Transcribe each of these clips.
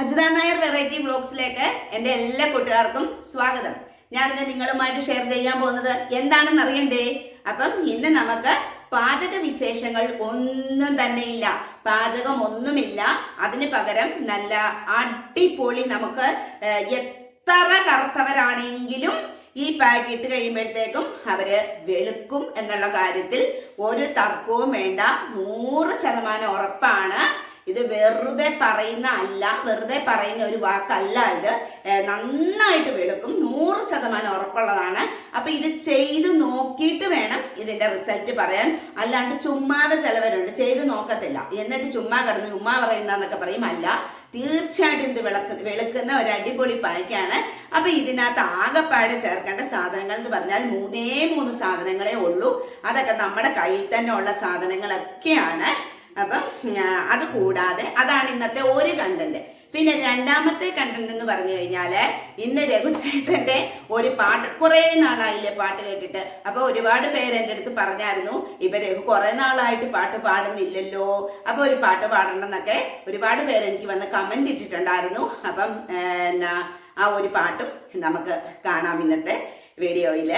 Ajitha Nair variety ബ്ലോഗ്സിലേക്ക് എന്റെ എല്ലാ കൂട്ടുകാർക്കും സ്വാഗതം. ഞാനിത് നിങ്ങളുമായിട്ട് ഷെയർ ചെയ്യാൻ പോകുന്നത് എന്താണെന്ന് അറിയണ്ടേ? അപ്പം ഇന്ന് നമുക്ക് പാചക വിശേഷങ്ങൾ ഒന്നും തന്നെ ഇല്ല. പാചകം ഒന്നുമില്ല. അതിന് പകരം നല്ല അടിപൊളി നമുക്ക് എത്ര കറുത്തവരാണെങ്കിലും ഈ പാക്ക് ഇട്ട് കഴിയുമ്പോഴത്തേക്കും അവർ വെളുക്കും എന്നുള്ള കാര്യത്തിൽ ഒരു തർക്കവും വേണ്ട. നൂറ് ശതമാനം ഉറപ്പാണ്. ഇത് വെറുതെ പറയുന്ന അല്ല വെറുതെ പറയുന്ന ഒരു വാക്കല്ല ഇത്. നന്നായിട്ട് വെളുക്കും. നൂറ് ശതമാനം ഉറപ്പുള്ളതാണ്. അപ്പൊ ഇത് ചെയ്ത് നോക്കിയിട്ട് വേണം ഇതിന്റെ റിസൾട്ട് പറയാൻ. അല്ലാണ്ട് ചുമ്മാതെ ചിലവരുണ്ട്. ചെയ്ത് നോക്കത്തില്ല. എന്നിട്ട് ചുമ്മാ കിടന്ന് ചുമ്മാ പറയുന്നതെന്നൊക്കെ പറയും. അല്ല തീർച്ചയായിട്ടും ഇത് വിളക്ക് വെളുക്കുന്ന ഒരു അടിപൊളി പായ്ക്കാണ്. അപ്പൊ ഇതിനകത്ത് ആകെപ്പാട് ചേർക്കേണ്ട സാധനങ്ങൾ എന്ന് പറഞ്ഞാൽ മൂന്നേ മൂന്ന് സാധനങ്ങളേ ഉള്ളൂ. അതൊക്കെ നമ്മുടെ കയ്യിൽ തന്നെ ഉള്ള സാധനങ്ങളൊക്കെയാണ്. അപ്പം അത് കൂടാതെ അതാണ് ഇന്നത്തെ ഒരു കണ്ടന്റ് പിന്നെ രണ്ടാമത്തെ കണ്ടന്റ് എന്ന് പറഞ്ഞു കഴിഞ്ഞാൽ ഇന്ന് രഘുചേട്ടന്റെ ഒരു പാട്ട് കുറെ നാളായില്ലേ പാട്ട് കേട്ടിട്ട്. അപ്പൊ ഒരുപാട് പേര് എന്റെ അടുത്ത് പറഞ്ഞായിരുന്നു ഇപ്പൊ രഘു കുറെ നാളായിട്ട് പാട്ട് പാടുന്നില്ലല്ലോ. അപ്പൊ ഒരു പാട്ട് പാടണം എന്നൊക്കെ ഒരുപാട് പേര് എനിക്ക് വന്ന് കമന്റ് ഇട്ടിട്ടുണ്ടായിരുന്നു. അപ്പം ആ ഒരു പാട്ടും നമുക്ക് കാണാം ഇന്നത്തെ വീഡിയോയിൽ.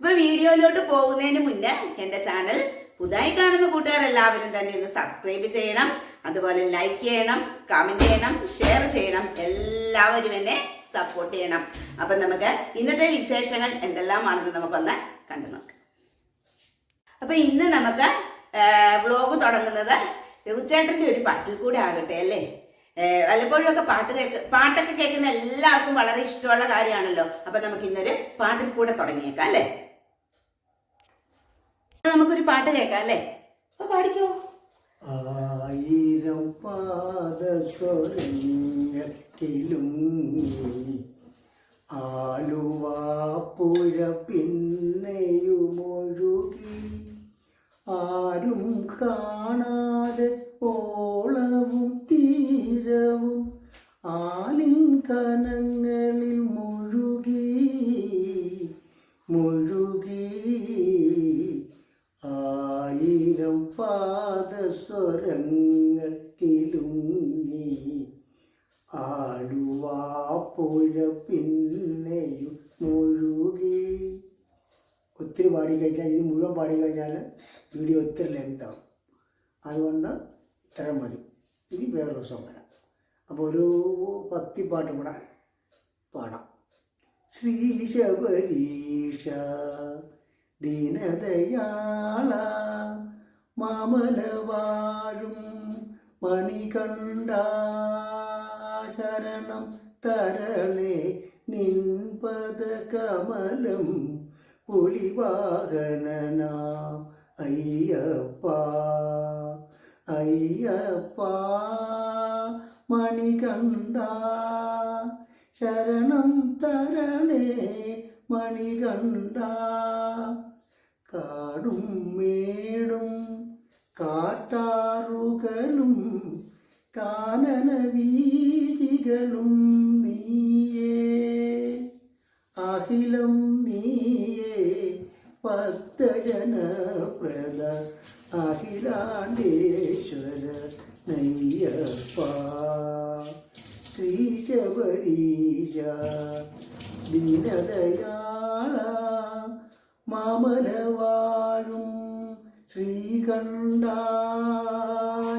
അപ്പൊ വീഡിയോയിലോട്ട് പോകുന്നതിന് മുന്നേ എന്റെ ചാനൽ പുതുതായി കാണുന്ന കൂട്ടുകാർ എല്ലാവരും തന്നെ ഒന്ന് സബ്സ്ക്രൈബ് ചെയ്യണം. അതുപോലെ ലൈക്ക് ചെയ്യണം കമന്റ് ചെയ്യണം ഷെയർ ചെയ്യണം. എല്ലാവരും എന്നെ സപ്പോർട്ട് ചെയ്യണം. അപ്പൊ നമുക്ക് ഇന്നത്തെ വിശേഷങ്ങൾ എന്തെല്ലാമാണെന്ന് നമുക്കൊന്ന് കണ്ടു നോക്കാം. അപ്പൊ ഇന്ന് നമുക്ക് വ്ലോഗ് തുടങ്ങുന്നത് രഘുചേട്ടന്റെ ഒരു പാട്ടിൽ കൂടെ ആകട്ടെ അല്ലേ? ഏഹ് വല്ലപ്പോഴും ഒക്കെ പാട്ട് കേക്ക് പാട്ടൊക്കെ കേൾക്കുന്ന എല്ലാവർക്കും വളരെ ഇഷ്ടമുള്ള കാര്യമാണല്ലോ. അപ്പൊ നമുക്ക് ഇന്നൊരു പാട്ടിൽ കൂടെ തുടങ്ങിയേക്കാം അല്ലേ? നമുക്കൊരു പാട്ട് കേൾക്കാം അല്ലേ? അപ്പൊ പാടിക്കോ. ആയിരം പാദസ്വരങ്ങളിലും ആലുവാപ്പുഴ പിന്നെയുമൊഴുകി. ആരും കാണാതെ ഓളവും തീരവും ആലിൻ കനങ്ങളിൽ മുഴുകി. മുഴുകി ആയിരം പാദസ്വരങ്ങൾ കിലുങ്ങി പുഴ പിന്നെയും മുഴുകി. ഒത്തിരി പാടി കഴിഞ്ഞാൽ ഇത് മുഴുവൻ പാടി കഴിഞ്ഞാൽ വീഡിയോ ഒത്തിരി ലെങ്താവും. അതുകൊണ്ട് ഇത്രയും മതി. ഇനി വേറൊരു ദിവസം വരാം. അപ്പോൾ ഒരു ഭക്തി പാട്ടും കൂടെ പാടാം. ശ്രീ ശബരീഷ മാമലവാഴും മണികണ്ട ശരണം തരണേ. നിൻപദ കമലം പുലിവാഹനനാ അയ്യപ്പ അയ്യപ്പ മണികണ്ട ശരണം തരണേ. മണികണ്ട കാടും മേടും കാട്ടാറുകളും കാനന വീതികളും നീയേ. അഖിലം നീയേ ഭക്തജനപ്രദ അഖിലാണ്ടേശ്വര നയ്യപ്പ. ശ്രീശബരീശ ദീനദയാള മാമലവാഴും ശ്രീകണ്ഠ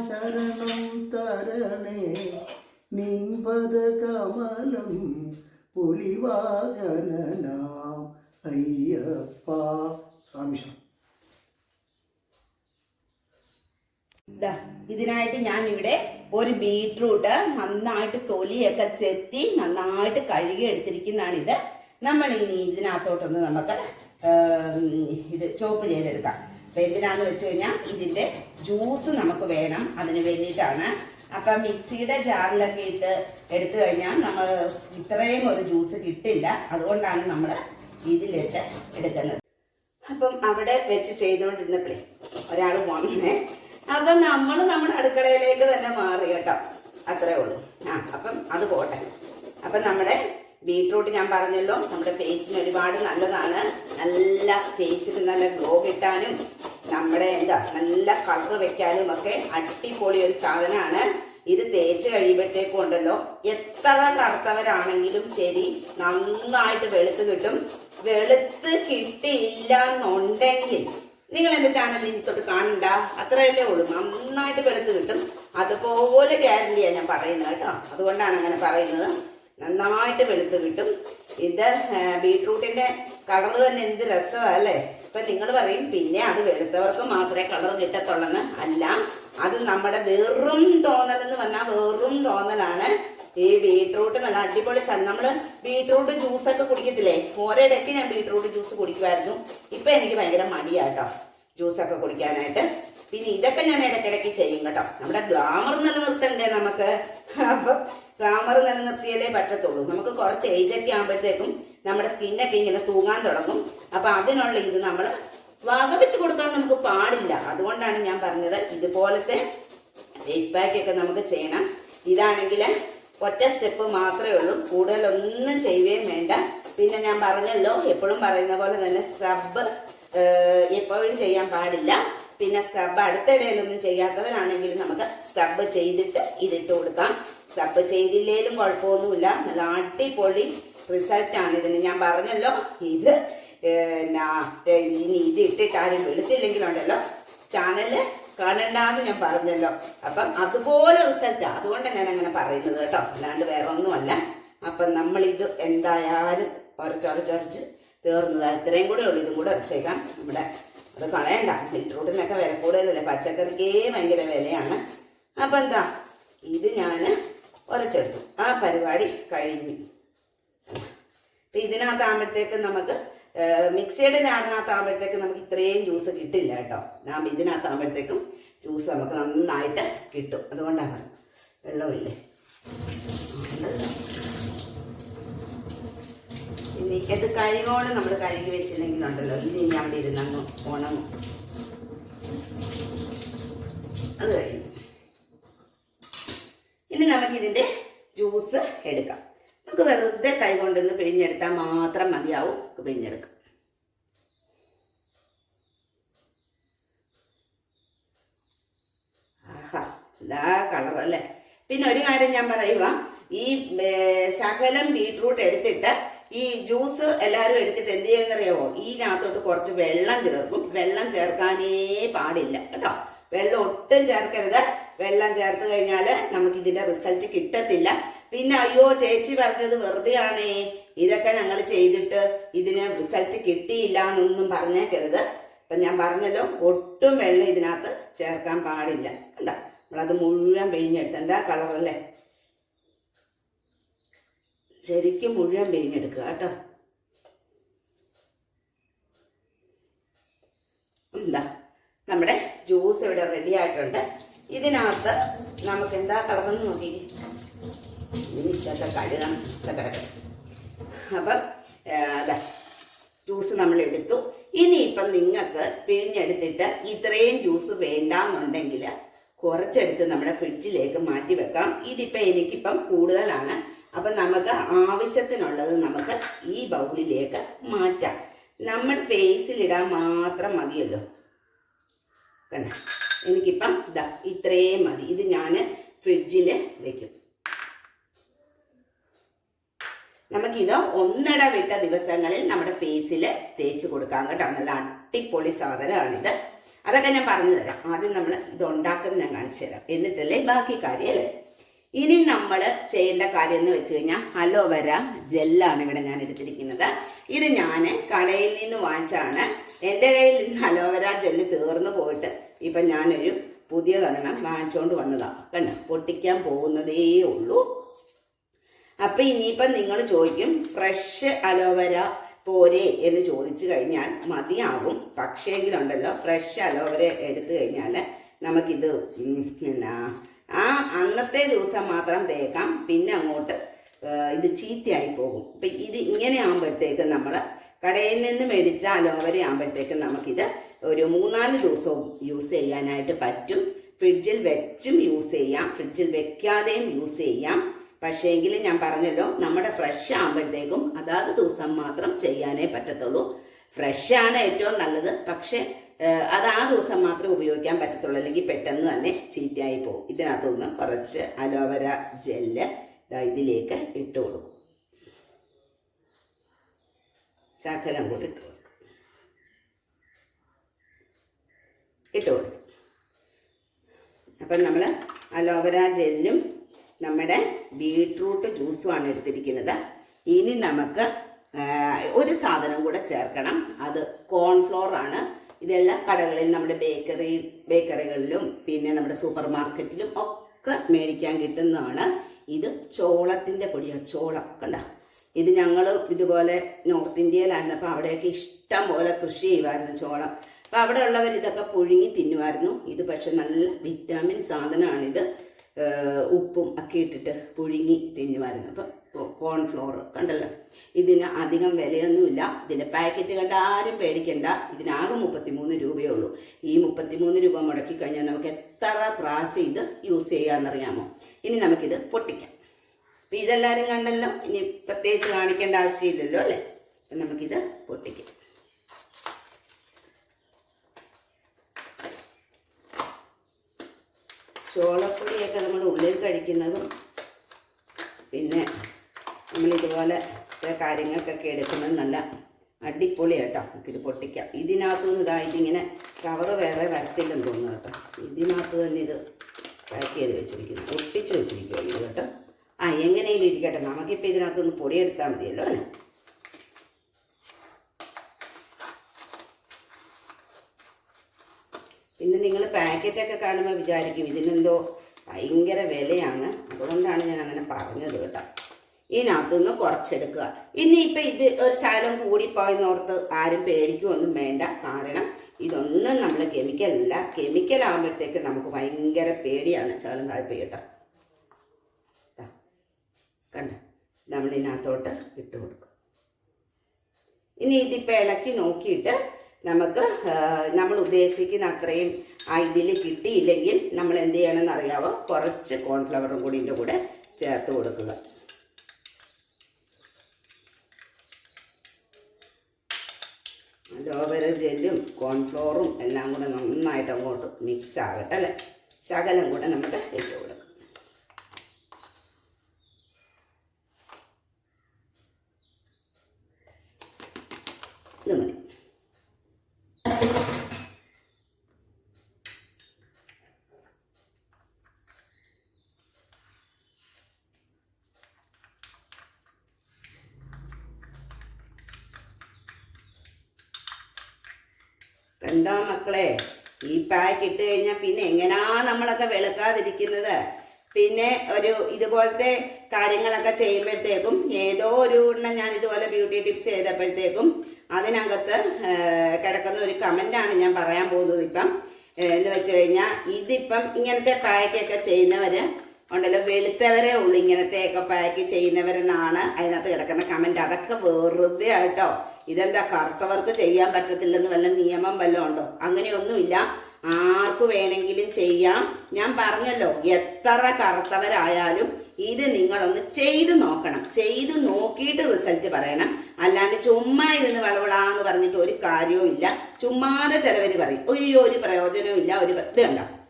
ശരണം തരണേ നിൻപദ കമലം പുലിവാഹനനാം. അയ്യപ്പ സ്വാമിഷം ഇതിനായിട്ട് ഞാൻ ഇവിടെ ഒരു ബീട്രൂട്ട് നന്നായിട്ട് തൊലിയൊക്കെ ചെത്തി നന്നായിട്ട് കഴുകി എടുത്തിരിക്കുന്നതാണ് ഇത് നമ്മൾ ഇനി ഇതിനകത്തോട്ടൊന്ന് നമുക്ക് ഇത് ചോപ്പ് ചെയ്തെടുക്കാം. അപ്പൊ എന്തിനാന്ന് വെച്ച് കഴിഞ്ഞാൽ ഇതിന്റെ ജ്യൂസ് നമുക്ക് വേണം അതിന് വേണ്ടിയിട്ടാണ്. അപ്പൊ മിക്സിയുടെ ജാറിലൊക്കെ ഇട്ട് എടുത്തു കഴിഞ്ഞാൽ നമ്മൾ ഇത്രയും ഒരു ജ്യൂസ് കിട്ടില്ല. അതുകൊണ്ടാണ് നമ്മൾ ഇതിലിട്ട് എടുക്കുന്നത്. അപ്പം അവിടെ വെച്ച് ചെയ്തുകൊണ്ടിരുന്നപ്പോഴേ ഒരാൾ വന്നേ. അപ്പം നമ്മൾ നമ്മുടെ അടുക്കളയിലേക്ക് തന്നെ മാറി കേട്ടോ. അത്രേ ഉള്ളൂ. ആ അപ്പം അത് പോട്ടെ. അപ്പം നമ്മുടെ ബീട്രൂട്ട് ഞാൻ പറഞ്ഞല്ലോ. നമ്മുടെ ഫേസിന് ഒരുപാട് നല്ലതാണ്. നല്ല ഫേസിന് നല്ല ഗ്ലോ കിട്ടാനും നമ്മുടെ എന്താ നല്ല കളർ വെക്കാനും ഒക്കെ അടിപൊളി ഒരു സാധനമാണ്. ഇത് തേച്ച് കഴിയുമ്പോഴത്തേക്കും ഉണ്ടല്ലോ എത്ര കറുത്തവരാണെങ്കിലും ശരി നന്നായിട്ട് വെളുത്ത് കിട്ടും. വെളുത്ത് കിട്ടിയില്ല എന്നുണ്ടെങ്കിൽ നിങ്ങൾ എന്റെ ചാനൽ ഇനി തൊട്ട് കാണണ്ട. അത്രയല്ലേ ഉള്ളൂ. നന്നായിട്ട് വെളുത്ത് കിട്ടും. അതുപോലെ ഗ്യാരണ്ടിയാണ് ഞാൻ പറയുന്നത് കേട്ടോ. അതുകൊണ്ടാണ് അങ്ങനെ പറയുന്നത്. നന്നായിട്ട് വെളുത്ത് കിട്ടും. ഇത് ബീട്രൂട്ടിന്റെ കളർ തന്നെ എന്ത് രസമാണ് അല്ലേ? ഇപ്പൊ നിങ്ങൾ പറയും പിന്നെ അത് വെളുത്തവർക്ക് മാത്രമേ കളർ കിട്ടത്തുള്ളെന്ന്. അല്ല അത് നമ്മുടെ വെറും തോന്നൽ എന്ന് പറഞ്ഞാൽ വെറും തോന്നലാണ്. ഈ ബീട്രൂട്ട് നല്ല അടിപൊളി സാധനം. നമ്മൾ ബീട്രൂട്ട് ജ്യൂസൊക്കെ കുടിക്കത്തില്ലേ? ഒരിടയ്ക്ക് ഞാൻ ബീട്രൂട്ട് ജ്യൂസ് കുടിക്കുമായിരുന്നു. ഇപ്പൊ എനിക്ക് ഭയങ്കര മടിയാട്ടോ ജ്യൂസൊക്കെ കുടിക്കാനായിട്ട്. പിന്നെ ഇതൊക്കെ ഞാൻ ഇടയ്ക്കിടയ്ക്ക് ചെയ്യും കേട്ടോ. നമ്മുടെ ഗ്ലാമർ നിലനിർത്തണ്ടേ നമുക്ക്? അപ്പം ഗ്ലാമർ നിലനിർത്തിയാലേ പറ്റത്തുള്ളൂ. നമുക്ക് കുറച്ച് ഏജൊക്കെ ആകുമ്പോഴത്തേക്കും നമ്മുടെ സ്കിന്നൊക്കെ ഇങ്ങനെ തൂങ്ങാൻ തുടങ്ങും. അപ്പൊ അതിനുള്ള ഇത് നമ്മൾ വകവെച്ച് കൊടുക്കാൻ നമുക്ക് പാടില്ല. അതുകൊണ്ടാണ് ഞാൻ പറഞ്ഞത് ഇതുപോലത്തെ ഫേസ് പാക്ക് ഒക്കെ നമുക്ക് ചെയ്യണം. ഇതാണെങ്കിൽ ഒറ്റ സ്റ്റെപ്പ് മാത്രമേ ഉള്ളൂ. കൂടുതലൊന്നും ചെയ്യുകയും വേണ്ട. പിന്നെ ഞാൻ പറഞ്ഞല്ലോ എപ്പോഴും പറയുന്ന പോലെ തന്നെ സ്ക്രബ് എപ്പോഴും ചെയ്യാൻ പാടില്ല. പിന്നെ സ്ക്രബ് അടുത്തിടയിലൊന്നും ചെയ്യാത്തവരാണെങ്കിൽ നമുക്ക് സ്ക്രബ് ചെയ്തിട്ട് ഇതിട്ട് കൊടുക്കാം. സ്ക്രബ് ചെയ്തില്ലേലും കുഴപ്പമൊന്നുമില്ല. നല്ല അടിപൊളി ആണ് ഇതിന്. ഞാൻ പറഞ്ഞല്ലോ ഇത് ഇനി ഇത് ഇട്ടിട്ട് ആരും വെളുത്തില്ലെങ്കിലുണ്ടല്ലോ ചാനൽ കാണണ്ടെന്ന് ഞാൻ പറഞ്ഞല്ലോ. അപ്പം അതുപോലെ റിസൾട്ട് അതുകൊണ്ടാണ് ഞാൻ അങ്ങനെ പറയുന്നത് കേട്ടോ. അല്ലാണ്ട് വേറെ ഒന്നുമല്ല. അപ്പം നമ്മളിത് എന്തായാലും ഉരച്ചൊരച്ചൊരച്ച് തീർന്നതാണ് ഇത്രയും കൂടെ ഉള്ളൂ. ഇതും കൂടെ ഉരച്ചേക്കാം നമ്മുടെ അത് കളയണ്ട. ബീട്രൂട്ടിനൊക്കെ വില കൂടുതലല്ലേ? പച്ചക്കറിക്കേ ഭയങ്കര വിലയാണ്. അപ്പം എന്താ? ഇത് ഞാൻ ഉരച്ചെടുത്തു ആ പരിപാടി കഴിഞ്ഞു. അപ്പം ഇതിനകത്താകുമ്പോഴത്തേക്ക് നമുക്ക് മിക്സിയുടെ ജാറിനകത്താകുമ്പോഴത്തേക്ക് നമുക്ക് ഇത്രയും ജ്യൂസ് കിട്ടില്ല കേട്ടോ. ഞാൻ ഇതിനകത്താകുമ്പോഴത്തേക്കും ജ്യൂസ് നമുക്ക് നന്നായിട്ട് കിട്ടും. അതുകൊണ്ടാണ് വെള്ളമില്ലേ? ഇത് കൈകൊണ്ട് നമ്മൾ കഴുകി വെച്ചില്ലെങ്കിലുണ്ടല്ലോ. ഇനി അവിടെ ഇരുന്നങ്ങ് ഉണങ്ങും. അത് കഴിഞ്ഞു. ഇനി നമുക്കിതിന്റെ ജ്യൂസ് എടുക്കാം. നമുക്ക് വെറുതെ കൈ കൊണ്ടൊന്ന് പിഴിഞ്ഞെടുത്താൽ മാത്രം മതിയാവും. നമുക്ക് പിഴിഞ്ഞെടുക്കാം. ആഹാ കളർ അല്ലേ? പിന്നെ ഒരു കാര്യം ഞാൻ പറയുക ഈ ശകലം ബീട്രൂട്ട് എടുത്തിട്ട് ഈ ജ്യൂസ് എല്ലാവരും എടുത്തിട്ട് എന്ത് ചെയ്യുന്നറിയാവോ? ഇതിനകത്തോട്ട് കുറച്ച് വെള്ളം ചേർക്കും. വെള്ളം ചേർക്കാനേ പാടില്ല കേട്ടോ. വെള്ളം ഒട്ടും ചേർക്കരുത്. വെള്ളം ചേർത്ത് കഴിഞ്ഞാൽ നമുക്ക് ഇതിന്റെ റിസൾട്ട് കിട്ടത്തില്ല. പിന്നെ അയ്യോ ചേച്ചി പറഞ്ഞത് വെറുതെയാണേ. ഇതൊക്കെ ഞങ്ങൾ ചെയ്തിട്ട് ഇതിന് റിസൾട്ട് കിട്ടിയില്ല എന്നൊന്നും പറഞ്ഞേക്കരുത്. ഇപ്പൊ ഞാൻ പറഞ്ഞല്ലോ ഒട്ടും വെള്ളം ഇതിനകത്ത് ചേർക്കാൻ പാടില്ല കണ്ട? നമ്മളത് മുഴുവൻ പിഴിഞ്ഞെടുത്ത്. എന്താ കളറല്ലേ? ശരിക്കും മുഴുവൻ പിരിഞ്ഞെടുക്കുക കേട്ടോ. എന്താ നമ്മുടെ ജ്യൂസ് ഇവിടെ റെഡി ആയിട്ടുണ്ട്. ഇതിനകത്ത് നമുക്ക് എന്താ കടന്നു നോക്കി. കഴുകണം. അപ്പം അതാ ജ്യൂസ് നമ്മൾ എടുത്തു. ഇനിയിപ്പം നിങ്ങൾക്ക് പിഴിഞ്ഞെടുത്തിട്ട് ഇത്രയും ജ്യൂസ് വേണ്ടാന്നുണ്ടെങ്കിൽ കുറച്ചെടുത്ത് നമ്മുടെ ഫ്രിഡ്ജിലേക്ക് മാറ്റി വെക്കാം. ഇതിപ്പം എനിക്കിപ്പം കൂടുതലാണ് അപ്പം നമുക്ക് ആവശ്യത്തിനുള്ളത് നമുക്ക് ഈ ബൗളിലേക്ക് മാറ്റാം. നമ്മൾ ഫേസിലിടാൻ മാത്രം മതിയല്ലോ. കണ്ട? എനിക്കിപ്പം ഇതാ ഇത്രയും മതി. ഇത് ഞാൻ ഫ്രിഡ്ജിൽ വെക്കും. നമുക്കിത് ഒന്നിട വിട്ട ദിവസങ്ങളിൽ നമ്മുടെ ഫേസിൽ തേച്ച് കൊടുക്കാം കേട്ടോ. നല്ല അടിപൊളി സാധനമാണിത്. അതൊക്കെ ഞാൻ പറഞ്ഞു തരാം. ആദ്യം നമ്മൾ ഇത് ഉണ്ടാക്കുന്നത് ഞാൻ കാണിച്ചു തരാം. എന്നിട്ടല്ലേ ബാക്കി കാര്യം അല്ലേ? ഇനി നമ്മൾ ചെയ്യേണ്ട കാര്യം എന്ന് വെച്ച് കഴിഞ്ഞാൽ അലോവേര ജെല്ലാണ് ഇവിടെ ഞാൻ എടുത്തിരിക്കുന്നത്. ഇത് ഞാൻ കടയിൽ നിന്ന് വാങ്ങിച്ചാണ് എന്റെ കയ്യിൽ നിന്ന് അലോവേര ജെല്ല് തീർന്നു പോയിട്ട് ഇപ്പം ഞാനൊരു പുതിയതൊരെണ്ണം വാങ്ങിച്ചുകൊണ്ട് വന്നതാണ് കണ്ട? പൊട്ടിക്കാൻ പോകുന്നതേ ഉള്ളൂ. അപ്പം ഇനിയിപ്പം നിങ്ങൾ ചോദിക്കും ഫ്രഷ് അലോവേര പോരെ? എന്ന് ചോദിച്ചു കഴിഞ്ഞാൽ മതിയാകും പക്ഷേങ്കിലുണ്ടല്ലോ ഫ്രഷ് അലോവേര എടുത്തു കഴിഞ്ഞാൽ നമുക്കിത് എന്നാ ആ അന്നത്തെ ദിവസം മാത്രം തേക്കാം പിന്നെ അങ്ങോട്ട് ഇത് ചീത്തയായി പോകും. അപ്പം ഇത് ഇങ്ങനെ ആകുമ്പോഴത്തേക്ക് നമ്മൾ കടയിൽ നിന്ന് മേടിച്ച അലോവര ആകുമ്പോഴത്തേക്ക് നമുക്കിത് ഒരു മൂന്നാൽ ദിവസവും യൂസ് ചെയ്യാനായിട്ട് പറ്റും. ഫ്രിഡ്ജിൽ വെച്ചും യൂസ് ചെയ്യാം. ഫ്രിഡ്ജിൽ വെക്കാതെയും യൂസ് ചെയ്യാം. പക്ഷേങ്കിൽ ഞാൻ പറഞ്ഞല്ലോ നമ്മുടെ ഫ്രഷ് ആകുമ്പോഴത്തേക്കും അതാത് ദിവസം മാത്രം ചെയ്യാനേ പറ്റത്തുള്ളൂ. ഫ്രഷാണ് ഏറ്റവും നല്ലത്. പക്ഷേ അത് ആ ദിവസം മാത്രം ഉപയോഗിക്കാൻ പറ്റത്തുള്ളൂ. അല്ലെങ്കിൽ പെട്ടെന്ന് തന്നെ ചീറ്റയായി പോകും. ഇതിനകത്തുനിന്ന് കുറച്ച് അലോവര ജെല്ല് ഇതിലേക്ക് ഇട്ട് കൊടുക്കും. ശകലം കൂടി ഇട്ട് കൊടുക്കും. ഇട്ട് കൊടുത്തു അപ്പം നമ്മൾ അലോവര ജെല്ലും നമ്മുടെ ബീട്രൂട്ട് ജ്യൂസുമാണ് എടുത്തിരിക്കുന്നത്. ഇനി നമുക്ക് ഒരു സാധനം കൂടെ ചേർക്കണം. അത് കോൺഫ്ലോർ ആണ്. ഇതെല്ലാം കടകളിൽ നമ്മുടെ ബേക്കറി ബേക്കറികളിലും പിന്നെ നമ്മുടെ സൂപ്പർ മാർക്കറ്റിലും ഒക്കെ മേടിക്കാൻ കിട്ടുന്നതാണ്. ഇത് ചോളത്തിന്റെ പൊടിയാണ് ചോളം കണ്ട. ഇത് ഞങ്ങൾ ഇതുപോലെ നോർത്ത് ഇന്ത്യയിലായിരുന്നു. അപ്പോൾ അവിടെയൊക്കെ ഇഷ്ടം പോലെ കൃഷി ചെയ്യുമായിരുന്നു ചോളം. അപ്പം അവിടെ ഉള്ളവർ ഇതൊക്കെ പുഴുങ്ങി തിന്നുമായിരുന്നു. ഇത് പക്ഷെ നല്ല വിറ്റാമിൻ സാധനമാണിത്. ഉപ്പും ഒക്കെ ഇട്ടിട്ട് പുഴുങ്ങി തിന്നുമായിരുന്നു. അപ്പം കോൺഫ്ലോർ കണ്ടല്ലോ? ഇതിന് അധികം വിലയൊന്നുമില്ല. ഇതിന്റെ പാക്കറ്റ് കണ്ട ആരും പേടിക്കണ്ട. ഇതിനാകെ മുപ്പത്തിമൂന്ന് രൂപയേ ഉള്ളൂ. ഈ മുപ്പത്തിമൂന്ന് രൂപ മുടക്കി കഴിഞ്ഞാൽ നമുക്ക് എത്ര പ്രാവശ്യം ഇത് യൂസ് ചെയ്യാമെന്നറിയാമോ? ഇനി നമുക്കിത് പൊട്ടിക്കാം. അപ്പം ഇതെല്ലാവരും കണ്ടല്ലോ? ഇനി പ്രത്യേകിച്ച് കാണിക്കേണ്ട ആവശ്യമില്ലല്ലോ അല്ലേ? അപ്പം നമുക്കിത് പൊട്ടിക്കാം. ചോളപ്പൊടിയൊക്കെ നമ്മൾ ഉള്ളിൽ കഴിക്കുന്നതും പിന്നെ നമ്മൾ ഇതുപോലെ കാര്യങ്ങൾക്കൊക്കെ എടുക്കുന്നത് നല്ല അടിപൊളി കേട്ടോ നമുക്കിത് പൊട്ടിക്കാം. ഇതിനകത്ത് നിന്ന് ഇതാ ഇതിങ്ങനെ കവറ് വേറെ വരത്തില്ലെന്ന് തോന്നുന്നു കേട്ടോ. ഇതിനകത്ത് തന്നെ ഇത് പാക്ക് ചെയ്ത് വെച്ചിരിക്കുന്നു. ഒട്ടിച്ച് ഇത് കേട്ടോ. ആ എങ്ങനെയും ഇരിക്കട്ടെ. നമുക്കിപ്പോൾ ഇതിനകത്ത് നിന്ന് പൊടിയെടുത്താൽ മതിയല്ലോ അല്ലേ? പിന്നെ നിങ്ങൾ പാക്കറ്റൊക്കെ കാണുമ്പോൾ വിചാരിക്കും ഇതിനെന്തോ ഭയങ്കര വിലയാണ്. അതുകൊണ്ടാണ് ഞാൻ അങ്ങനെ പറഞ്ഞത് കേട്ടോ. ഇതിനകത്തുനിന്ന് കുറച്ചെടുക്കുക. ഇനി ഇനിയിപ്പോൾ ഇത് ഒരു ശകലം കൂടിപ്പോയെന്നോർത്ത് ആരും പേടിക്കുമൊന്നും വേണ്ട. കാരണം ഇതൊന്നും നമ്മൾ കെമിക്കൽ അല്ല. കെമിക്കൽ ആകുമ്പോഴത്തേക്ക് നമുക്ക് ഭയങ്കര പേടിയാണ് ശകലം താഴ്പ്പ് കേട്ടോ കണ്ട? നമ്മൾ ഇതിനകത്തോട്ട് ഇട്ട് കൊടുക്കും ഇനി ഇതിപ്പോൾ ഇളക്കി നോക്കിയിട്ട് നമുക്ക് നമ്മൾ ഉദ്ദേശിക്കുന്ന അത്രയും ആ ഇതിൽ കിട്ടിയില്ലെങ്കിൽ നമ്മൾ എന്ത് ചെയ്യണമെന്ന് അറിയാവോ? കുറച്ച് കോൺഫ്ലവറും കൂടി കൂടെ ചേർത്ത് കൊടുക്കുക അലോവേര ജെല്ലും കോൺഫ്ലോറും എല്ലാം കൂടെ നന്നായിട്ട് അങ്ങോട്ട് മിക്സ് ആകട്ടെ അല്ലേ? ശകലം കൂടെ നമുക്ക് ഇട്ട് ഇത് മതി കണ്ടോ മക്കളെ? ഈ പാക്ക് ഇട്ട് കഴിഞ്ഞാൽ പിന്നെ എങ്ങനാ നമ്മളൊക്കെ വെളുക്കാതിരിക്കുന്നത്? പിന്നെ ഒരു ഇതുപോലത്തെ കാര്യങ്ങളൊക്കെ ചെയ്യുമ്പോഴത്തേക്കും ഏതോ ഒരു എണ്ണം ഞാൻ ഇതുപോലെ ബ്യൂട്ടി ടിപ്സ് ചെയ്തപ്പോഴത്തേക്കും അതിനകത്ത് കിടക്കുന്ന ഒരു കമന്റാണ് ഞാൻ പറയാൻ പോകുന്നത് ഇപ്പം. എന്ന് വെച്ച് കഴിഞ്ഞാൽ ഇതിപ്പം ഇങ്ങനത്തെ പാക്കൊക്കെ ചെയ്യുന്നവര് ഉണ്ടല്ലോ വെളുത്തവരെ ഉള്ളൂ ഇങ്ങനത്തെയൊക്കെ പാക്ക് ചെയ്യുന്നവരെന്നാണ് അതിനകത്ത് കിടക്കുന്ന കമന്റ് അതൊക്കെ വെറുതെ ആട്ടോ ഇതെന്താ കറുത്തവർക്ക് ചെയ്യാൻ പറ്റത്തില്ലെന്ന് വല്ല നിയമം വല്ലതും ഉണ്ടോ? അങ്ങനെയൊന്നുമില്ല. ആർക്ക് വേണമെങ്കിലും ചെയ്യാം. ഞാൻ പറഞ്ഞല്ലോ എത്ര കറുത്തവരായാലും ഇത് നിങ്ങളൊന്ന് ചെയ്തു നോക്കണം. ചെയ്തു നോക്കിയിട്ട് റിസൾട്ട് പറയണം. അല്ലാണ്ട് ചുമ്മാ ഇരുന്ന് വളവളാന്ന് പറഞ്ഞിട്ട് ഒരു കാര്യവും ഇല്ല ചുമ്മാതെ ചിലവർ പറയും. ഒരു ഒരു പ്രയോജനവും ഇല്ല ഒരു ഇത്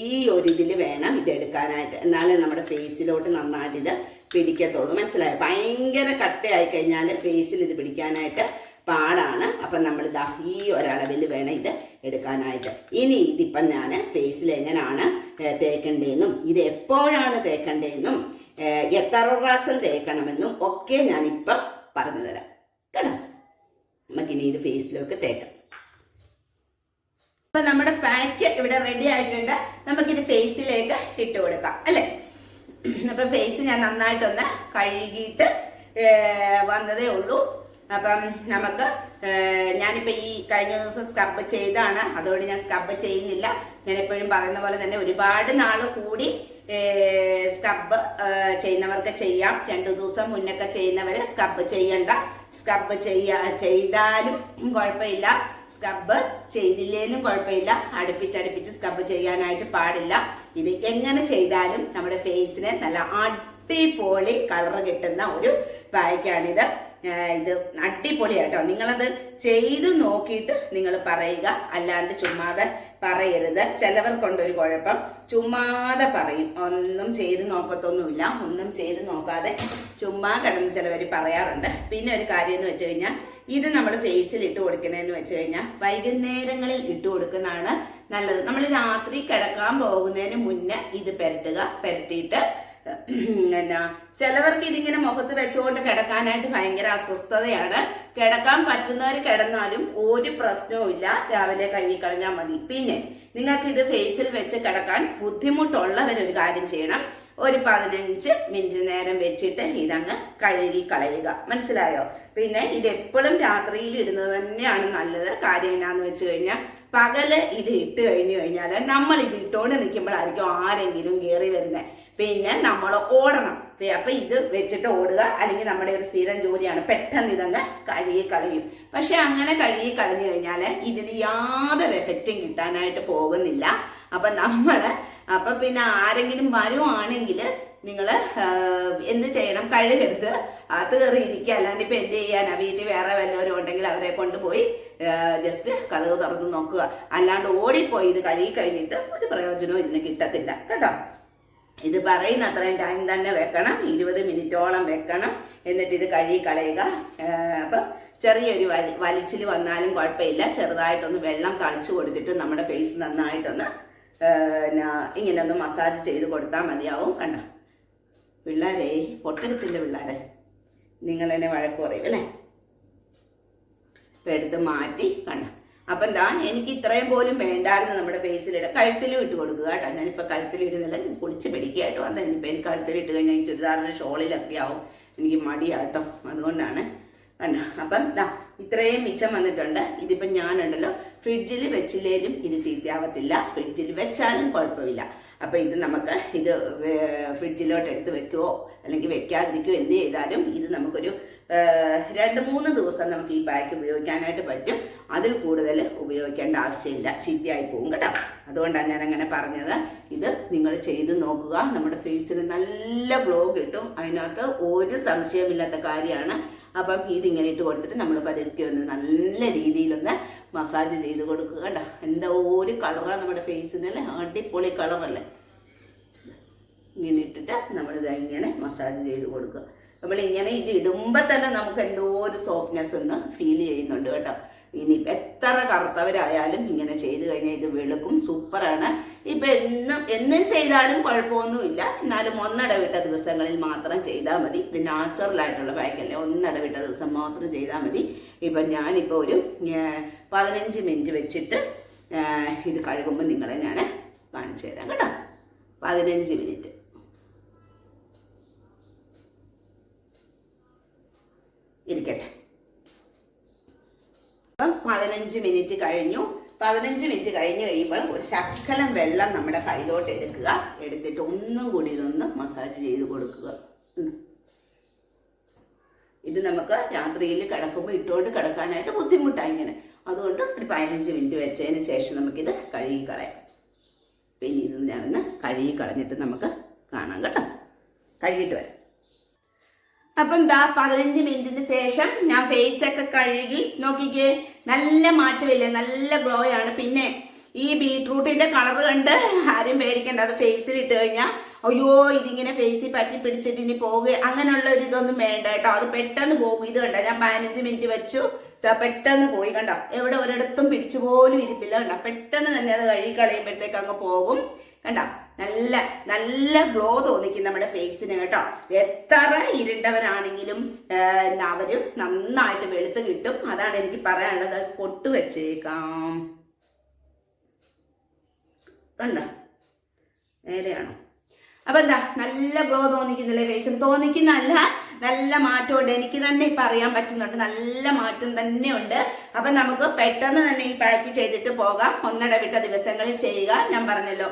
ഈ ഒരു ഇതിൽ വേണം ഇത് എടുക്കാനായിട്ട്. എന്നാലേ നമ്മുടെ ഫേസിലോട്ട് നന്നായിട്ട് ഇത് പിടിക്കത്തുള്ളൂ. മനസ്സിലായോ? ഭയങ്കര കട്ടയായി കഴിഞ്ഞാൽ ഫേസിൽ ഇത് പിടിക്കാനായിട്ട് പാടാണ്. അപ്പം നമ്മൾ ഇതാ ഈ ഒരളവിൽ വേണം ഇത് എടുക്കാനായിട്ട്. ഇനി ഇതിപ്പം ഞാൻ ഫേസിൽ എങ്ങനെയാണ് തേക്കേണ്ടതെന്നും ഇത് എപ്പോഴാണ് തേക്കേണ്ടതെന്നും എത്ര പ്രാവശ്യം തേക്കണമെന്നും ഒക്കെ ഞാനിപ്പം പറഞ്ഞു തരാം കേട്ടോ? നമുക്കിനി ഇത് ഫേസിലൊക്കെ തേക്കാം. ഇപ്പൊ നമ്മുടെ പാക്ക് ഇവിടെ റെഡി ആയിട്ടുണ്ട്. നമുക്കിത് ഫേസിലേക്ക് ഇട്ട് കൊടുക്കാം അല്ലെ? അപ്പൊ ഫേസ് ഞാൻ നന്നായിട്ടൊന്ന് കഴുകിയിട്ട് വന്നതേ ഉള്ളൂ. അപ്പം നമുക്ക് ഏർ, ഞാനിപ്പോ ഈ കഴിഞ്ഞ ദിവസം സ്ക്രബ് ചെയ്താണ് അതുകൊണ്ട് ഞാൻ സ്ക്രബ് ചെയ്യുന്നില്ല. ഞാൻ എപ്പോഴും പറയുന്ന പോലെ തന്നെ ഒരുപാട് നാൾ കൂടി സ്ക്രബ് ചെയ്യുന്നവർക്ക് ചെയ്യാം. രണ്ടു ദിവസം മുന്നൊക്കെ ചെയ്യുന്നവര് സ്ക്രബ് ചെയ്യണ്ട. സ്ക്രബ് ചെയ്യ ചെയ്താലും കുഴപ്പമില്ല. സ്ക്രബ് ചെയ്തില്ലേലും കുഴപ്പമില്ല. അടുപ്പിച്ചടുപ്പിച്ച് സ്ക്രബ് ചെയ്യാനായിട്ട് പാടില്ല. ഇത് എങ്ങനെ ചെയ്താലും നമ്മുടെ ഫേസിന് നല്ല അടിപൊളി കളർ കിട്ടുന്ന ഒരു പായ്ക്കാണിത്. ഇത് അടിപൊളിയാട്ടോ. നിങ്ങളത് ചെയ്ത് നോക്കിയിട്ട് നിങ്ങൾ പറയുക. അല്ലാണ്ട് ചുമ്മാതെ പറയരുത്. ചിലവർ കൊണ്ടൊരു കുഴപ്പം. ചുമ്മാതെ പറയും. ഒന്നും ചെയ്ത് നോക്കത്തൊന്നുമില്ല. ഒന്നും ചെയ്ത് നോക്കാതെ ചുമ്മാ കിടന്ന് ചിലവർ പറയാറുണ്ട്. പിന്നെ ഒരു കാര്യം എന്ന് വെച്ച് കഴിഞ്ഞാൽ ഇത് നമ്മൾ ഫേസിൽ ഇട്ട് കൊടുക്കുന്നതെന്ന് വെച്ച് കഴിഞ്ഞാൽ വൈകുന്നേരങ്ങളിൽ ഇട്ട് കൊടുക്കുന്നതാണ് നല്ലത്. നമ്മൾ രാത്രി കിടക്കാൻ പോകുന്നതിന് മുന്നേ ഇത് പെരട്ടുക പെരട്ടിയിട്ട് എന്നാ ചിലവർക്ക് ഇതിങ്ങനെ മുഖത്ത് വെച്ചുകൊണ്ട് കിടക്കാനായിട്ട് ഭയങ്കര അസ്വസ്ഥതയാണ്. കിടക്കാൻ പറ്റുന്നവർ കിടന്നാലും ഒരു പ്രശ്നവും ഇല്ല. രാവിലെ കഴുകിക്കളഞ്ഞാൽ മതി. പിന്നെ നിങ്ങൾക്ക് ഇത് ഫേസിൽ വെച്ച് കിടക്കാൻ ബുദ്ധിമുട്ടുള്ളവരൊരു കാര്യം ചെയ്യണം. ഒരു പതിനഞ്ച് മിനിറ്റ് നേരം വെച്ചിട്ട് ഇതങ്ങ് കഴുകി കളയുക. മനസ്സിലായോ? പിന്നെ ഇത് എപ്പോഴും രാത്രിയിൽ ഇടുന്നത് തന്നെയാണ് നല്ലത്. കാര്യം എന്നാന്ന് വെച്ച് കഴിഞ്ഞാൽ പകൽ ഇത് ഇട്ട് കഴിഞ്ഞു കഴിഞ്ഞാൽ നമ്മൾ ഇത് ഇട്ടുകൊണ്ട് നിൽക്കുമ്പോഴായിരിക്കും ആരെങ്കിലും കയറി വരുന്നത് പിന്നെ നമ്മൾ ഓടണം. അപ്പൊ ഇത് വെച്ചിട്ട് ഓടുക. അല്ലെങ്കിൽ നമ്മുടെ ഒരു സ്ഥിരം ജോലിയാണ്. പെട്ടെന്ന് ഇതങ്ങ് കഴുകി കളയും. പക്ഷെ അങ്ങനെ കഴുകി കളഞ്ഞു കഴിഞ്ഞാൽ ഇതിന് യാതൊരു എഫക്റ്റും കിട്ടാനായിട്ട് പോകുന്നില്ല. അപ്പൊ നമ്മൾ അപ്പൊ പിന്നെ ആരെങ്കിലും വരുവാണെങ്കിൽ നിങ്ങൾ എന്ത് ചെയ്യണം? കഴുകരുത്. അത് കയറി ഇരിക്കുക. അല്ലാണ്ട് ഇപ്പൊ എന്ത് ചെയ്യാനാ? വീട്ടിൽ വേറെ വല്ലവരും ഉണ്ടെങ്കിൽ അവരെ കൊണ്ടുപോയി ജസ്റ്റ് കഥക് തുറന്ന് നോക്കുക. അല്ലാണ്ട് ഓടിപ്പോയി. ഇത് കഴുകി കഴിഞ്ഞിട്ട് ഒരു പ്രയോജനവും ഇതിന് കിട്ടത്തില്ല. കേട്ടോ? ഇത് പറയുന്ന അത്രയും ടൈം തന്നെ വെക്കണം. ഇരുപത് മിനിറ്റോളം വെക്കണം. എന്നിട്ട് ഇത് കഴുകി കളയുക. അപ്പൊ ചെറിയൊരു വലി വലിച്ചിൽ വന്നാലും കുഴപ്പമില്ല. ചെറുതായിട്ടൊന്ന് വെള്ളം തളിച്ചു കൊടുത്തിട്ട് നമ്മുടെ ഫേസ് നന്നായിട്ടൊന്ന് ഇങ്ങനെ ഒന്ന് മസാജ് ചെയ്ത് കൊടുത്താൽ മതിയാവും കണ്ട? പിള്ളേരെ പൊട്ടെടുത്തില്ല പിള്ളേരെ? നിങ്ങൾ എന്നെ വഴക്ക് പറയും അല്ലേ? ഇപ്പം എടുത്ത് മാറ്റി കണ്ട? അപ്പം എന്താ എനിക്ക് ഇത്രയും പോലും വേണ്ടായിരുന്നു നമ്മുടെ ഫേസിലിട കഴുത്തിലും ഇട്ട് കൊടുക്കുക കേട്ടോ. ഞാനിപ്പോൾ കഴുത്തിലിടുന്നില്ല. കുളിച്ച് കേട്ടോ. വന്നത് ഇനിയിപ്പോൾ എനിക്ക് കഴുത്തിലിട്ട് കഴിഞ്ഞാൽ ചുരിദാറിന്റെ ഷോളിലൊക്കെ ആവും. എനിക്ക് മടിയാട്ടോ അതുകൊണ്ടാണ് കണ്ട? അപ്പം ദാ ഇത്രയും മിച്ചം വന്നിട്ടുണ്ട്. ഇതിപ്പം ഞാനുണ്ടല്ലോ. ഫ്രിഡ്ജിൽ വെച്ചില്ലേലും ഇത് ചീത്തയാവത്തില്ല ഫ്രിഡ്ജിൽ വെച്ചാലും കുഴപ്പമില്ല. അപ്പോൾ ഇത് നമുക്ക് ഇത് ഫ്രിഡ്ജിലോട്ട് എടുത്ത് വെക്കുവോ? അല്ലെങ്കിൽ വെക്കാതിരിക്കുവോ? എന്ത് ചെയ്താലും ഇത് നമുക്കൊരു രണ്ട് മൂന്ന് ദിവസം നമുക്ക് ഈ പാക്ക് ഉപയോഗിക്കാനായിട്ട് പറ്റും. അതിൽ കൂടുതൽ ഉപയോഗിക്കേണ്ട ആവശ്യമില്ല. ചീത്തയായി പോകും കേട്ടോ. അതുകൊണ്ടാണ് ഞാൻ അങ്ങനെ പറഞ്ഞത്. ഇത് നിങ്ങൾ ചെയ്ത് നോക്കുക. നമ്മുടെ ഫേസിന് നല്ല ഗ്ലോ കിട്ടും. അതിനകത്ത് ഒരു സംശയമില്ലാത്ത കാര്യമാണ്. അപ്പം ഇതിങ്ങനെ ഇട്ട് കൊടുത്തിട്ട് നമ്മൾ പതുക്കെ ഒന്ന് നല്ല രീതിയിലൊന്ന് മസാജ് ചെയ്ത് കൊടുക്കുക കേട്ടോ. എന്താ ഒരു കളറാണ് നമ്മുടെ ഫേസിന് അല്ലേ? അടിപൊളി കളറല്ലേ ഇങ്ങനെ ഇട്ടിട്ട് നമ്മളിത് ഇങ്ങനെ മസാജ് ചെയ്ത് കൊടുക്കുക. നമ്മൾ ഇങ്ങനെ ഇത് ഇടുമ്പോൾ തന്നെ നമുക്ക് എന്തോ ഒരു സോഫ്റ്റ്നെസ് ഒന്ന് ഫീൽ ചെയ്യുന്നുണ്ട് കേട്ടോ. ഇനി എത്ര കറുത്തവരായാലും ഇങ്ങനെ ചെയ്ത് കഴിഞ്ഞാൽ ഇത് വെളുക്കും സൂപ്പറാണ് ഇപ്പം എന്നും എന്നും ചെയ്താലും കുഴപ്പമൊന്നുമില്ല. എന്നാലും ഒന്നിടവിട്ട ദിവസങ്ങളിൽ മാത്രം ചെയ്താൽ മതി. ഇത് നാച്ചുറൽ ആയിട്ടുള്ള പാക്കല്ലേ. ഒന്നിടവിട്ട ദിവസം മാത്രം ചെയ്താൽ മതി. ഇപ്പം ഞാനിപ്പോൾ ഒരു പതിനഞ്ച് മിനിറ്റ് വെച്ചിട്ട് ഇത് കഴുകുമ്പോൾ നിങ്ങളെ ഞാൻ കാണിച്ചു തരാം കേട്ടോ. പതിനഞ്ച് മിനിറ്റ്. ഇരിക്കട്ടെ. അപ്പം പതിനഞ്ച് മിനിറ്റ് കഴിഞ്ഞു. പതിനഞ്ച് മിനിറ്റ് കഴിഞ്ഞ് കഴിയുമ്പോൾ ഒരു ശക്കലം വെള്ളം നമ്മുടെ കയ്യിലോട്ട് എടുക്കുക. എടുത്തിട്ട് ഒന്നും കൂടി ഇതൊന്ന് മസാജ് ചെയ്ത് കൊടുക്കുക. ഇത് നമുക്ക് രാത്രിയിൽ കിടക്കുമ്പോൾ ഇട്ടുകൊണ്ട് കിടക്കാനായിട്ട് ബുദ്ധിമുട്ടാണ് ഇങ്ങനെ. അതുകൊണ്ട് ഒരു പതിനഞ്ച് മിനിറ്റ് വെച്ചതിന് ശേഷം നമുക്കിത് കഴുകി കളയാം. പിന്നെ ഇത് ഞാനൊന്ന് കഴുകി കളഞ്ഞിട്ട് നമുക്ക് കാണാം കേട്ടോ. കഴുകിയിട്ട് വരാം. അപ്പം ദാ പതിനഞ്ച് മിനിറ്റിന് ശേഷം ഞാൻ ഫേസ് ഒക്കെ കഴുകി. നോക്കിക്കേ. നല്ല മാറ്റമില്ലേ? നല്ല ഗ്ലോ ആണ് പിന്നെ ഈ ബീട്രൂട്ടിന്റെ കളർ കണ്ട് ആരും പേടിക്കണ്ട. അത് ഫേസിൽ ഇട്ട് കഴിഞ്ഞാൽ അയ്യോ ഇതിങ്ങനെ ഫേസിൽ പറ്റി പിടിച്ചിട്ട് ഇനി പോകുക അങ്ങനെയുള്ള ഒരു ഇതൊന്നും വേണ്ട കേട്ടോ. അത് പെട്ടെന്ന് പോകും. ഇത് കണ്ട? ഞാൻ പതിനഞ്ച് മിനിറ്റ് വെച്ചു. പെട്ടെന്ന് പോയി കണ്ടോ? എവിടെ ഒരിടത്തും പിടിച്ചു പോലും ഇരിപ്പില്ല കണ്ട? പെട്ടെന്ന് തന്നെ അത് കഴുകി കളയുമ്പോഴത്തേക്ക് അങ്ങ് പോകും. കണ്ടോ? നല്ല നല്ല ഗ്ലോ തോന്നിക്കും നമ്മുടെ ഫേസിന് കേട്ടോ. എത്ര ഇരുണ്ടവരാണെങ്കിലും അവർ നന്നായിട്ട് വെളുത്ത് കിട്ടും. അതാണ് എനിക്ക് പറയാനുള്ളത്. പൊട്ട് വെച്ചേക്കാം. കണ്ടോ? നേരെയാണോ? അപ്പൊ എന്താ? നല്ല ഗ്ലോ തോന്നിക്കുന്നില്ലേ ഫേസിന് തോന്നിക്കുന്നല്ല നല്ല മാറ്റമുണ്ട്. എനിക്ക് തന്നെ ഇപ്പൊ അറിയാൻ പറ്റുന്നുണ്ട്. നല്ല മാറ്റം തന്നെ ഉണ്ട് അപ്പൊ നമുക്ക് പെട്ടെന്ന് തന്നെ ഈ പാക്ക് ചെയ്തിട്ട് പോകാം. ഒന്നിടവിട്ട ദിവസങ്ങളിൽ ചെയ്യുക. ഞാൻ പറഞ്ഞല്ലോ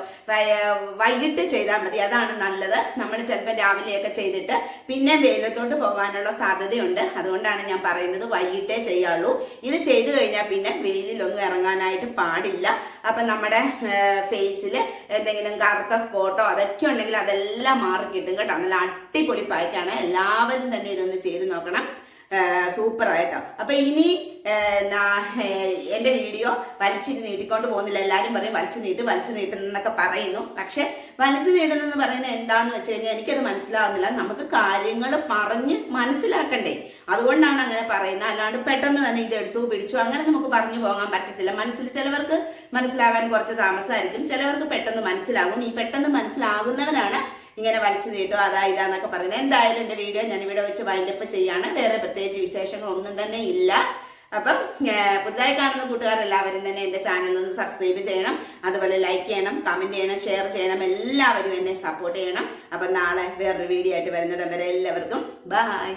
വൈകിട്ട് ചെയ്താൽ മതി. അതാണ് നല്ലത്. നമ്മൾ ചിലപ്പോൾ രാവിലെയൊക്കെ ചെയ്തിട്ട് പിന്നെ വെയിലത്തോട്ട് പോകാനുള്ള സാധ്യതയുണ്ട്. അതുകൊണ്ടാണ് ഞാൻ പറയുന്നത് വൈകിട്ടേ ചെയ്യാവുള്ളൂ. ഇത് ചെയ്തു കഴിഞ്ഞാൽ പിന്നെ വെയിലിലൊന്നും ഇറങ്ങാനായിട്ട് പാടില്ല. അപ്പൊ നമ്മുടെ ഫേസിൽ എന്തെങ്കിലും കറുത്ത സ്പോട്ടോ അതൊക്കെ ഉണ്ടെങ്കിൽ അതെല്ലാം മാറി കിട്ടും. കേട്ടോ നല്ല അടിപൊളി പായ്ക്കാണ് എല്ലാവരും തന്നെ ഇതൊന്ന് ചെയ്ത് നോക്കണം. സൂപ്പർ ആയിട്ടോ അപ്പൊ ഇനി എന്റെ വീഡിയോ വലിച്ചു നീട്ടിക്കൊണ്ട് പോകുന്നില്ല. എല്ലാരും പറയും വലിച്ചു നീട്ട് വലിച്ചു നീട്ടുന്നൊക്കെ പറയുന്നു. പക്ഷെ വലിച്ചു നീട്ടുന്നെന്ന് പറയുന്നത് എന്താന്ന് വെച്ച് കഴിഞ്ഞാൽ എനിക്കത് മനസ്സിലാവുന്നില്ല. നമുക്ക് കാര്യങ്ങൾ പറഞ്ഞ് മനസ്സിലാക്കണ്ടേ. അതുകൊണ്ടാണ് അങ്ങനെ പറയുന്നത്. അല്ലാണ്ട് പെട്ടെന്ന് തന്നെ ഇത് എടുത്തു പിടിച്ചു അങ്ങനെ നമുക്ക് പറഞ്ഞു പോകാൻ പറ്റത്തില്ല. മനസ്സിൽ ചിലവർക്ക് മനസ്സിലാകാൻ കുറച്ച് താമസമായിരിക്കും ചിലവർക്ക് പെട്ടെന്ന് മനസ്സിലാകും. ഈ പെട്ടെന്ന് മനസ്സിലാകുന്നവരാണ് ഇങ്ങനെ വലിച്ചു നീട്ടും അതാ ഇതാന്നൊക്കെ പറയുന്നത്. എന്തായാലും എന്റെ വീഡിയോ ഞാൻ ഇവിടെ വെച്ച് വൈൻഡപ്പ് ചെയ്യാണ്. വേറെ പ്രത്യേകിച്ച് വിശേഷങ്ങളൊന്നും തന്നെ ഇല്ല. അപ്പം പുതുതായി കാണുന്ന കൂട്ടുകാരെല്ലാവരും തന്നെ എന്റെ ചാനൽ ഒന്ന് സബ്സ്ക്രൈബ് ചെയ്യണം. അതുപോലെ ലൈക്ക് ചെയ്യണം കമന്റ് ചെയ്യണം ഷെയർ ചെയ്യണം. എല്ലാവരും എന്നെ സപ്പോർട്ട് ചെയ്യണം. അപ്പം നാളെ വേറൊരു വീഡിയോ ആയിട്ട് വരുന്നിടം വരെ എല്ലാവർക്കും ബായ്